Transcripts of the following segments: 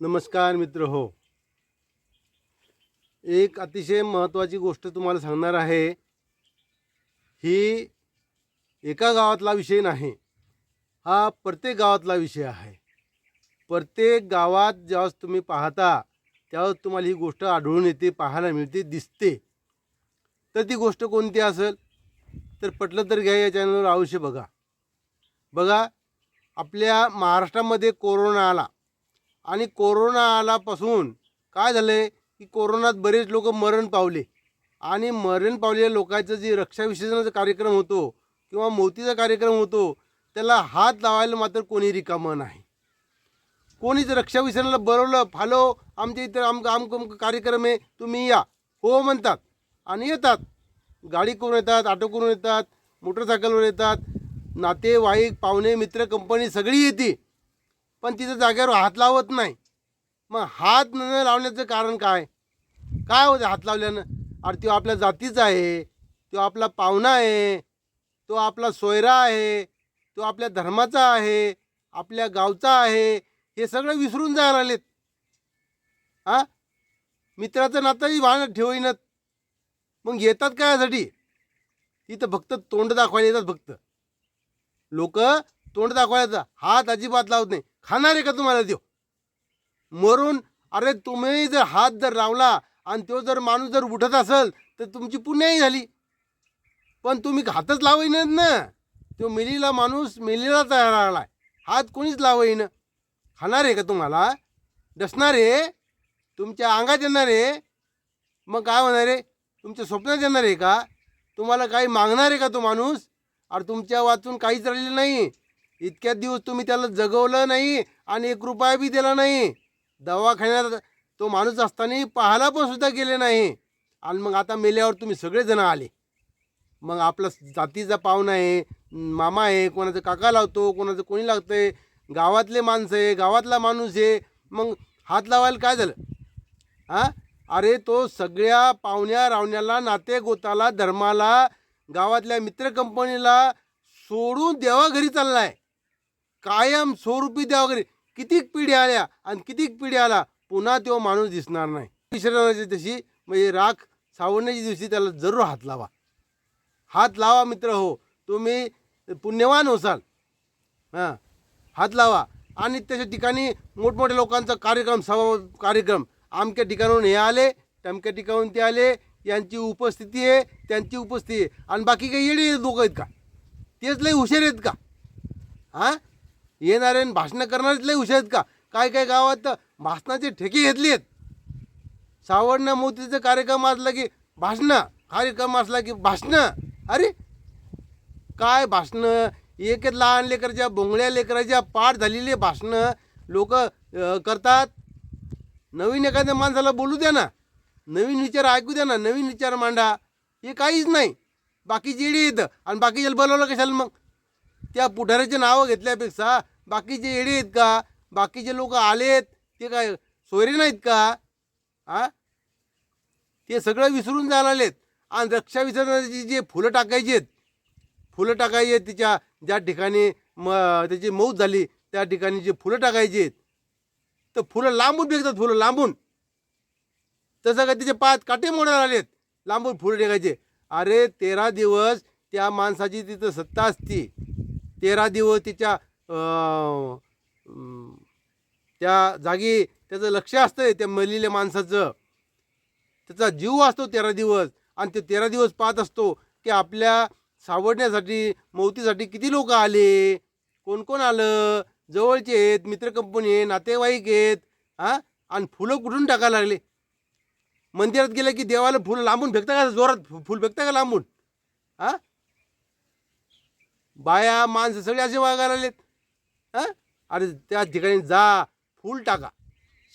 नमस्कार मित्र हो. एक अतिशय महत्त्वाची गोष्ट तुम्हाला सांगणार आहे. ही एका गावातला विषय नाही हा प्रत्येक गावातला विषय आहे. प्रत्येक गावात ज्यावेळेस तुम्ही पाहता त्यावेळेस तुम्हाला ही गोष्ट आढळून येते पाहायला मिळते दिसते. तर ती गोष्ट कोणती असेल? तर पटलं तर घ्या या चॅनलवर अवश्य बघा. बघा आपल्या महाराष्ट्रामध्ये कोरोना आला आणि कोरोना आलापासून काय झालं आहे की कोरोनात बरेच लोक मरण पावले. आणि मरण पावलेल्या लोकांचं जे रक्षाविसर्जनाचा कार्यक्रम होतो किंवा मोतीचा कार्यक्रम होतो त्याला हात लावायला मात्र कोणी रिकामं नाही. कोणीच रक्षाविसर्जनाला बोलवलं फालो आमच्या इथं आम आम कार्यक्रम आहे तुम्ही या. हो म्हणतात. आणि येतात. गाडी करून येतात ऑटो करून येतात मोटरसायकलवर येतात. नातेवाईक पाहुणे मित्र कंपनी सगळी येते. पण तिथं जागेवर हात लावत नाही. मग हात न लावण्याचं कारण काय? काय होतं हात लावल्यानं? अरे तो आपल्या जातीचा आहे तो आपला पाहुणा आहे तो आपला सोयरा आहे तो आपल्या धर्माचा आहे आपल्या गावचा आहे हे सगळं विसरून जायला लागलेत. हा मित्राचं नातंही भान ठेवईनत मग येतात काय यासाठी तिथं फक्त तोंड दाखवायला येतात फक्त. लोक तोंड दाखवायचा. हात अजिबात लावत नाही. खाणार आहे का तुम्हाला देव मरून अरे तुम्ही जर हात जर लावला आणि तो जर माणूस जर उठत असेल तर तुमची पुण्याही झाली. पण तुम्ही हातच लावायन ना. तो मिलीला माणूस मिलीला तयार राहिला हात कोणीच लावाईन खाणार आहे का तुम्हाला? डसणार आहे. तुमच्या अंगात येणार आहे. मग काय होणार आहे? तुमच्या स्वप्नात येणार आहे का? तुम्हाला काही मागणार आहे का तो माणूस? अरे तुमच्या वाचून काहीच राहिलेलं नाही. इतक्या दिवस तुम्ही त्याला जगवलं नाही आणि एक रुपया बी दिला नाही. दवाखान्यात तो माणूस असताना पाहायला पण सुद्धा गेले नाही. आणि मग आता मेल्यावर तुम्ही सगळेजण आले. मग आपला जातीचा पाहुणा आहे मामा आहे कोणाचं काका लावतो कोणाचं कोणी लागतं आहे गावातले माणसं आहे गावातला माणूस आहे. मग हात लावायला काय झालं? हां? अरे तो सगळ्या पाहुण्या रावण्याला नाते गोताला धर्माला गावातल्या मित्र कंपनीला सोडून देवाघरी आहे कायम स्वरूपी द्या वगैरे. कितीक पिढी आल्या आणि कितीक पिढी आला पुन्हा तो माणूस दिसणार नाही. विसरण्याची तशी म्हणजे राख सावडण्याच्या दिवशी त्याला जरूर हात लावा. हात लावा मित्र हो. तुम्ही पुण्यवान होसाल. हां. हात लावा. आणि त्याच्या ठिकाणी मोठमोठ्या लोकांचा कार्यक्रम सभा कार्यक्रम. आमक्या ठिकाणाहून हे आले टमक्या ठिकाणून ते आले यांची उपस्थिती आहे त्यांची उपस्थिती आहे. आणि बाकी काही येडे लोक आहेत का? तेच लई हुशार आहेत का? हां? येणारे आणि भाषणं करणारेच लई हुशार आहेत का? काय काय गावात भाषणाचे ठेके घेतली आहेत. सावडणं मोतीचं कार्यक्रम असला की भाषणं कार्यक्रम असला की भाषणं. अरे काय भाषणं? एक लहान लेकराच्या बोंगळ्या लेकराच्या पाठ झालेले भाषणं. लोक करतात. नवीन एखाद्या माणसाला बोलू द्या ना. नवीन विचार ऐकू द्या ना. नवीन विचार मांडा. हे काहीच नाही. बाकी जेडी येतं आणि बाकीच्याला बोलवलं कशाला मग? त्या पुढाऱ्याचे नावं घेतल्यापेक्षा बाकीचे येडे आहेत का? बाकीचे लोक आलेत ते काय सोयरे नाहीत का? हा ते सगळं विसरून जायला आलेत आणि रक्षा विसर्जनाची जे फुलं टाकायची आहेत फुलं टाकायची आहेत तिच्या ज्या ठिकाणी म त्याची मौत झाली त्या ठिकाणी जे फुलं टाकायची आहेत तर फुलं लांबून फेकतात फुलं लांबून. तसं काय तिचे पाच काटे मोडायला आलेत लांबून फुलं टेकायचे अरे तेरा दिवस त्या माणसाची तिथं सत्ता असती. तेरा दिवस तिच्या त्या जागी त्याचं लक्ष असतं त्या मलिल्या माणसाचं. त्याचा जीव असतो तेरा दिवस आणि ते तेरा दिवस पाहत असतो की आपल्या सावडण्यासाठी मौतीसाठी किती लोक आले? कोण कोण आलं? जवळचे आहेत मित्र कंपनी आहे नातेवाईक आहेत हां? आणि फुलं कुठून टाकायला लागले? मंदिरात गेलं की देवाला फुलं लांबून फेकता का? जोरात फुल फेकता का लांबून? हां? बाया माणसं सगळे असे वागायला आलेत हां? अरे त्या ठिकाणी जा फूल टाका.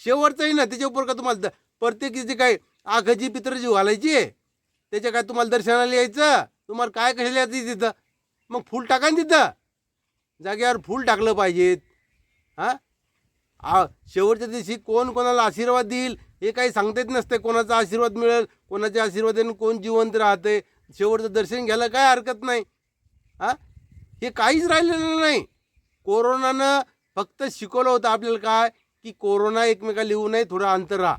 शेवटचंही ना त्याच्या उपर का तुम्हाला द- प्रत्येकीचे काय आखाची पित्रजी घालायची? त्याच्या काय तुम्हाला दर्शनाला यायचं? तुम्हाला काय कशाला यायचं तिथं? मग फूल टाका ना तिथं. जागेवर फूल टाकलं पाहिजेत. हां? आ शेवटच्या दिवशी कोण कोणाला आशीर्वाद देईल हे काही सांगता येत नसते. कोणाचा आशीर्वाद मिळेल कोणाच्या आशीर्वादाने कोण जिवंत राहते शेवटचं दर्शन घ्यायला काय हरकत नाही. हां? हे काहीच राहिलेलं नाही. कोरोनानं फक्त शिकवलं होतं आपल्याला काय? की कोरोना एकमेका लिहू नये थोडं अंतर राहा.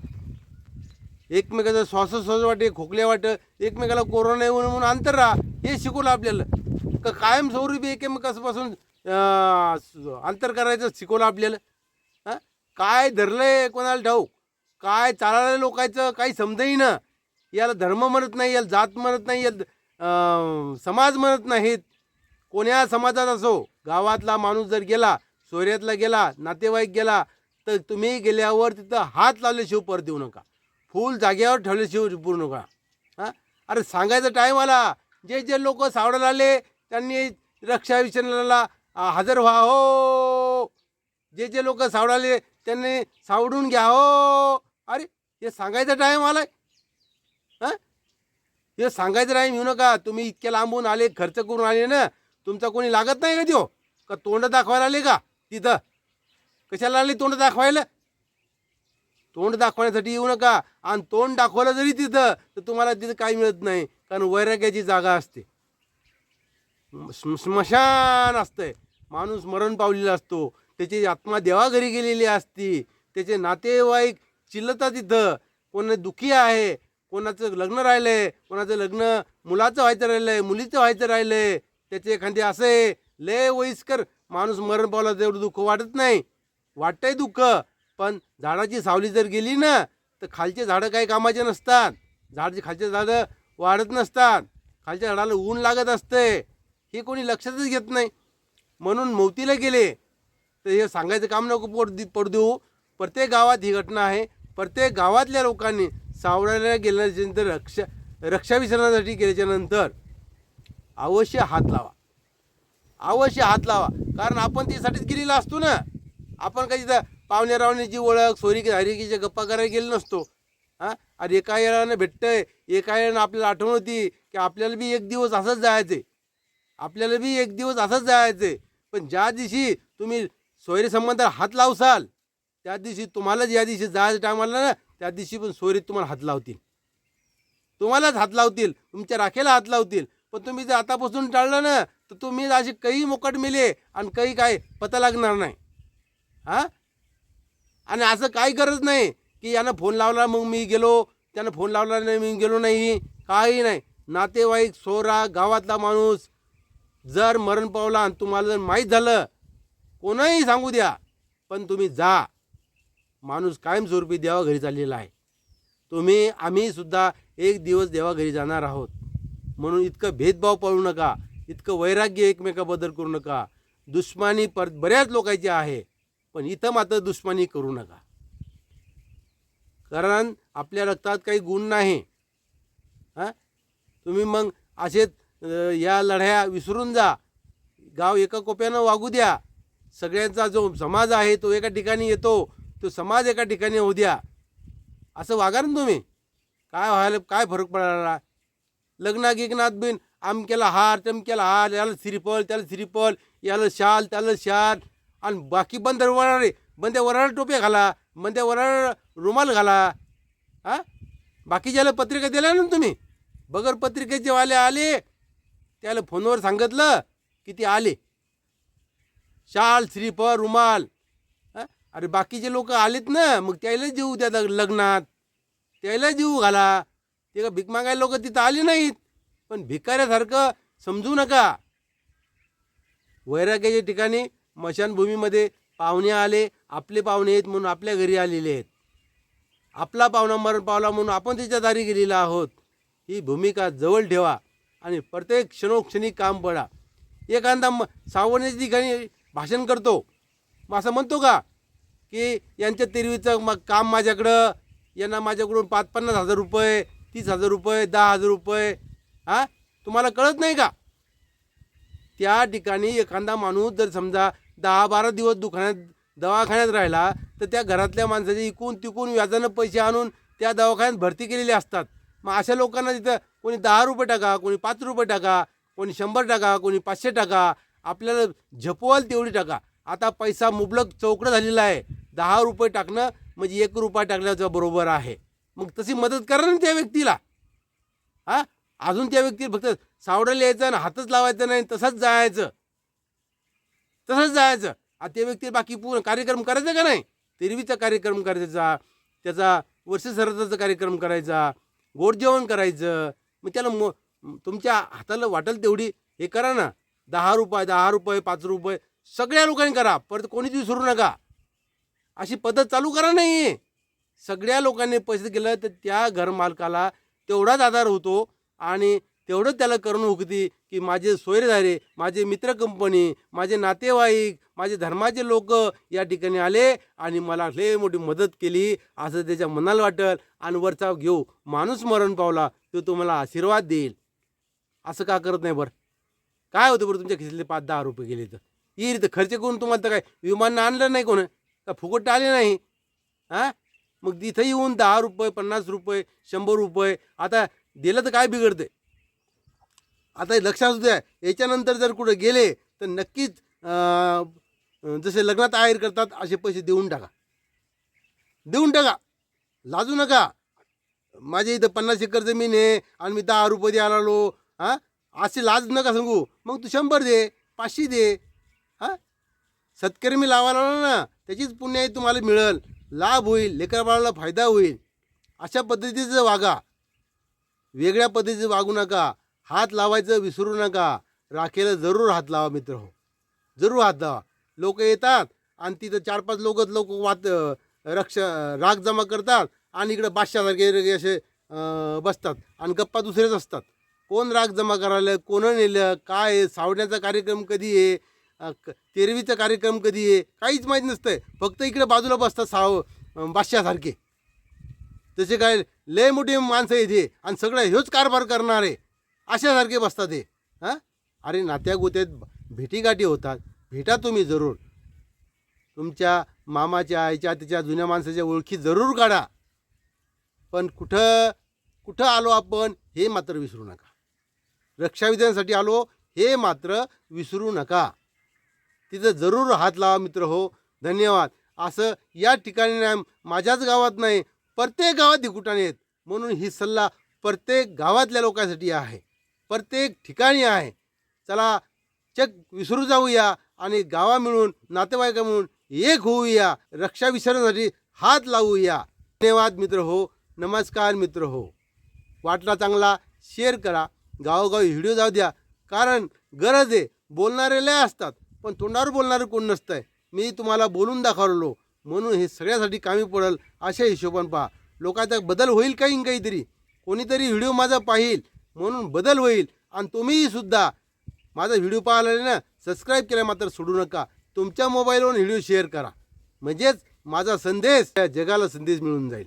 एकमेकाचं श्वासोश्वास वाटे खोकल्या वाटं एकमेकाला कोरोना येऊ म्हणून अंतर राहा. हे शिकवलं आपल्याला. का कायमस्वरूपी एकमेकापासून अंतर करायचं शिकवलं आपल्याला. हां? काय धरलंय कोणाला ठाऊ काय चालायला लोकांचं काही समजही ना. याला धर्म म्हणत नाही याला जात म्हणत नाही याला समाज म्हणत नाहीत. कोण्या समाजात असो गावातला माणूस जर गेला सोयऱ्यातला गेला नातेवाईक गेला तर तुम्ही गेल्यावर तिथं हात लावल्याशिवाय परत येऊ नका. फूल जागेवर ठेवल्याशिवाय पुरू नका. हां? अरे सांगायचा टाईम आला. जे जे लोक सावडायला आले त्यांनी रक्षाविषणाला हजर व्हा हो. जे जे लोक सावडाले त्यांनी सावडून घ्या हो. अरे हे सांगायचा टाईम आलाय. हां? हे सांगायचं टाईम येऊ नका. तुम्ही इतक्या लांबून आले खर्च करून आले ना तुमचा कोणी लागत नाही का त्यो का तोंड दाखवायला आले का तिथं? कशाला आले तोंड दाखवायला? तोंड दाखवण्यासाठी येऊ नका. आणि तोंड दाखवलं जरी तिथं तर तुम्हाला तिथं काही मिळत नाही. कारण वैराग्याची जागा असते. स्म- स्मशान असतंय. माणूस मरण पावलेला असतो. त्याची आत्मा देवाघरी गेलेली असती. त्याचे नातेवाईक चिल्लतात तिथं. कोण दुःखी आहे कोणाचं लग्न राहिलंय कोणाचं लग्न मुलाचं व्हायचं राहिलंय मुलीचं व्हायचं राहिलंय. त्याचे असं असे लय वयस्कर माणूस मरण पावला तेवढं दुःख वाटत नाही. वाटतंय दुःख पण झाडाची सावली जर गेली ना तर खालचे झाडं काही कामाचे नसतात. झाडचे खालचे झाडं वाढत नसतात. खालच्या झाडाला ऊन लागत असते हे कोणी लक्षातच घेत नाही. म्हणून मौतीला गेले. तर हे सांगायचं काम नको पड पडू देऊ. प्रत्येक गावात ही घटना आहे. प्रत्येक गावातल्या लोकांनी सावरायला गेल्याच्यानंतर रक्षा रक्षा विसरण्यासाठी गेल्याच्यानंतर अवश्य हात लावा. अवश्य हात लावा. कारण आपण त्यासाठीच गेलेला असतो ना. आपण काही तिथं पाहुण्या रावण्याची ओळख सोरी हरिकीच्या गप्पा करायला गेलो नसतो. हां? अरे एका वेळानं भेटतंय. एका वेळानं आपल्याला आठवण होती की आपल्याला बी एक दिवस असंच जायचं आपल्याला बी एक दिवस असंच जायचं पण ज्या दिवशी तुम्ही सोयरी संबंधात हात लावसाल त्या दिवशी तुम्हाला ज्या दिवशी जायचं टाईम आला ना त्या दिवशी पण सोयरीत तुम्हाला हात लावतील. तुम्हालाच हात लावतील. तुमच्या राखेला हात लावतील. पण तुम्ही जर आतापासून टाळलं ना तर तुम्ही असे काही मोकट मिले आणि काही काय पता लागणार नाही. हां? आणि असं काही गरज नाही की यानं फोन लावला मग मी गेलो त्यानं फोन लावला नाही मी गेलो नाही काही नाही. नातेवाईक सोरा गावातला माणूस जर मरण पावला आणि तुम्हाला जर माहीत झालं कोणाही सांगू द्या पण तुम्ही जा. माणूस कायमस्वरूपी देवाघरी चाललेला आहे. तुम्ही आम्हीसुद्धा एक दिवस देवाघरी जाणार आहोत. म्हणून इतकं भेदभाव पाळू नका इतकं वैराग्य एकमेकाबद्दल करू नका. दुश्मनी पर बऱ्याच लोकांची आहे पण इथं मात्र दुश्मनी करू नका. कारण आपल्या रक्तात काही गुण नाही. हां? तुम्ही मग असे या लढ्या विसरून जा. गाव एका कोप्यानं वागू द्या. सगळ्यांचा जो समाज आहे तो एका ठिकाणी येतो तो समाज एका ठिकाणी होऊ द्या. असं वागा ना तुम्ही. काय व्हायला काय फरक पडणार लग्ना गिग्नात बिन आमक्याला हार चमक्याला हार याला श्रीफळ त्याला श्रीफळ याला शाल त्याला शाल. आणि बाकी बंद वराळे बंदे वराळ टोप्या घाला बंद्या वराळ रुमाल घाला. हां? बाकीच्याला पत्रिका दिल्या ना तुम्ही? बगर पत्रिकेचे वाले आले त्याला फोनवर सांगितलं की ते आले. शाल श्रीफळ रुमाल. अरे बाकीचे लोक आलेत ना मग त्याला जीव द्या लग्नात. त्याला जीव घाला. ते का भीक मागायला लोक तिथं आली नाहीत. पण भिकाऱ्यासारखं समजू नका. वैराग्याच्या ठिकाणी मशानभूमीमध्ये पाहुणे आले आपले पाहुणे आहेत म्हणून आपल्या घरी आलेले आहेत. आपला पाहुणा मरण पावला म्हणून आपण त्याच्या दारी गेलेला आहोत. ही भूमिका जवळ ठेवा आणि प्रत्येक क्षणोक्षणी काम पडा. एखादा म सावण्याच्या ठिकाणी भाषण करतो. मग असं म्हणतो का की यांच्या तिरवीचं मग काम माझ्याकडं यांना माझ्याकडून पाच पन्नास हजार रुपये तीस हजार रुपये दहा हजार रुपये हा? तुम्हाला कळत नाही का? त्या ठिकाणी एखादा माणूस जर समजा दहा बारा दिवस दुकानात दवाखान्यात राहिला तर त्या घरातल्या माणसाचे इकून तिकून व्याजानं पैसे आणून त्या दवाखान्यात भरती केलेले असतात. मग अशा लोकांना तिथं कोणी दहा रुपये टाका कोणी पाच रुपये टाका कोणी शंभर टाका कोणी पाचशे टाका आपल्याला झपवाल तेवढी टाका. आता पैसा मुबलक चौकडं झालेला आहे. दहा रुपये टाकणं म्हणजे एक रुपया टाकल्याचं बरोबर आहे. मग तशी मदत करा ना त्या व्यक्तीला. हा? अजून त्या व्यक्तीला फक्त सावडायला यायचं आणि हातच लावायचं नाही तसंच जायचं. तसंच जायचं. आता त्या व्यक्तीला बाकी पूर्ण कार्यक्रम करायचं का नाही? तेरवीचा कार्यक्रम करायचा. त्याचा वर्ष सरदाचा कार्यक्रम करायचा. गोड जेवण करायचं. मग त्याला मो तुमच्या हाताला वाटेल तेवढी हे करा ना. दहा रुपये दहा रुपये पाच रुपये सगळ्या लोकांनी करा. परत कोणीच विसरू नका. अशी पद्धत चालू करा नाही सगळ्या लोकांनी पैसे केलं तर त्या घरमालकाला तेवढाच आधार होतो आणि तेवढंच त्याला करून हुकती की माझे सोयरेधारे माझे मित्र कंपनी माझे नातेवाईक माझे धर्माचे लोक या ठिकाणी आले आणि मला लय मोठी मदत केली असं त्याच्या मनाला वाटेल. आणि वरचा घेऊ माणूस मरण पावला तो तुम्हाला आशीर्वाद देईल. असं का करत नाही बरं? काय होतं बरं तुमच्या खिशातले पाच दहा रुपये गेले तर? ही रीत खर्च करून तुम्हाला तर काय? विमानं आणलं नाही कोण? का फुकट आले नाही? हां? मग तिथं येऊन दहा रुपये पन्नास रुपये शंभर रुपये. आता दिलं तर काय बिघडते आता हे लक्षात असू द्या याच्यानंतर जर कुठं गेले तर नक्कीच जसे लग्नात आहेर करतात असे पैसे देऊन टाका. देऊन टाका. लाजू नका. माझ्या इथं पन्नास एकर जमीन आहे आणि मी दहा रुपये द्यायला आलो हां? असे लाज नका सांगू. मग तू शंभर दे पाचशे दे हां? सत्कर्मी लावायला आलो ना त्याचीच पुण्याई तुम्हाला मिळेल. लाभ होईल लेकरबाळाला फायदा होईल. अशा पद्धतीचं वागा. वेगळ्या पद्धतीचं वागू नका. हात लावायचं विसरू नका. राखेला जरूर हात लावा मित्र हो. जरूर हात लावा. लोक येतात आणि तिथं चार पाच लोकच लोक वात रक्ष राग जमा करतात आणि इकडं बादशासारखे असे बसतात आणि गप्पा दुसरेच असतात. कोण राग जमा करायला कोण नेलं काय आहे, सावण्याचा कार्यक्रम कधी आहे? तेरवीचा कार्यक्रम कधी आहे? काहीच माहीत नसतंय. फक्त इकडे बाजूला बसतात साव बादशासारखे. तसे काय लय मोठी माणसं येते आणि सगळं ह्योच कारभार करणारे. अशासारखे बसतात ते हां? अरे नात्या गोत्यात भेटीगाठी होतात. भेटा तुम्ही जरूर. तुमच्या मामाच्या आईच्या त्याच्या जुन्या माणसाच्या ओळखी जरूर काढा. पण कुठं कुठं आलो आपण हे मात्र विसरू नका. रक्षाविधानासाठी आलो हे मात्र विसरू नका. तिथं जरूर हात लावा मित्र. हो धन्यवाद. असं या ठिकाणी नाही माझ्याच गावात नाही प्रत्येक गावात दिकुटाने आहेत. म्हणून ही सल्ला प्रत्येक गावातल्या लोकांसाठी आहे. प्रत्येक ठिकाणी आहे. चला चक विसरू जाऊया आणि गावा मिळून नातेवाईका मिळून एक होऊया. रक्षा विसरण्यासाठी हात लावूया. धन्यवाद मित्र. हो नमस्कार मित्र. हो. वाटला चांगला शेअर करा. गावोगावी व्हिडिओ जाऊ द्या. कारण गरज आहे बोलणारे लय असतात. पण तोंडावर बोलणारं कोण नसतंय? मी तुम्हाला बोलून दाखवलो. म्हणून हे सगळ्यासाठी कामी पडेल अशा हिशोबाने पहा. लोकांचा बदल होईल काही काहीतरी? कोणीतरी व्हिडिओ माझा पाहिल म्हणून बदल होईल. आणि तुम्हीही सुद्धा. माझा व्हिडिओ पाहिला ना सबस्क्राईब केला मात्र सोडू नका. तुमच्या मोबाईलवरून व्हिडिओ शेअर करा. म्हणजेच माझा संदेश या जगाला संदेश मिळून जाईल.